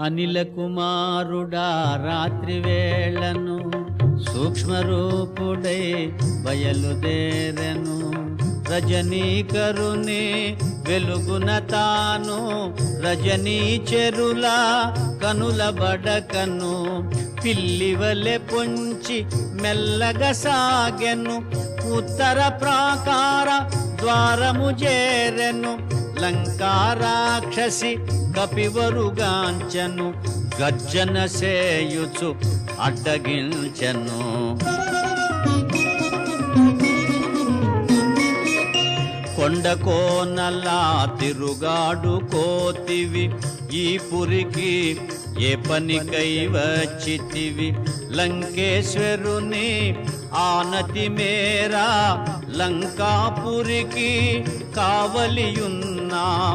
అనిల కుమారుడా రాత్రి వేళను సూక్ష్మరూపుడై బయలుదేరెను. రజనీకరుని వెలుగున తాను రజనీ చెరుల కనుల బడకను. పిల్లివలె పొంచి మెల్లగా సాగెను. ఉత్తర ప్రాకార ద్వారము చేరెను. లంకారాక్షసి కపివరుగాంచను గర్జన సేయుచు అడ్డగించను. కొండ కోనలా తిరుగాడు కోతివి ఈ పురికి ఏ పనికై వచ్చితివి? లంకేశ్వరుని ఆనతి మేరా లంకాపురికి కావలియున్న না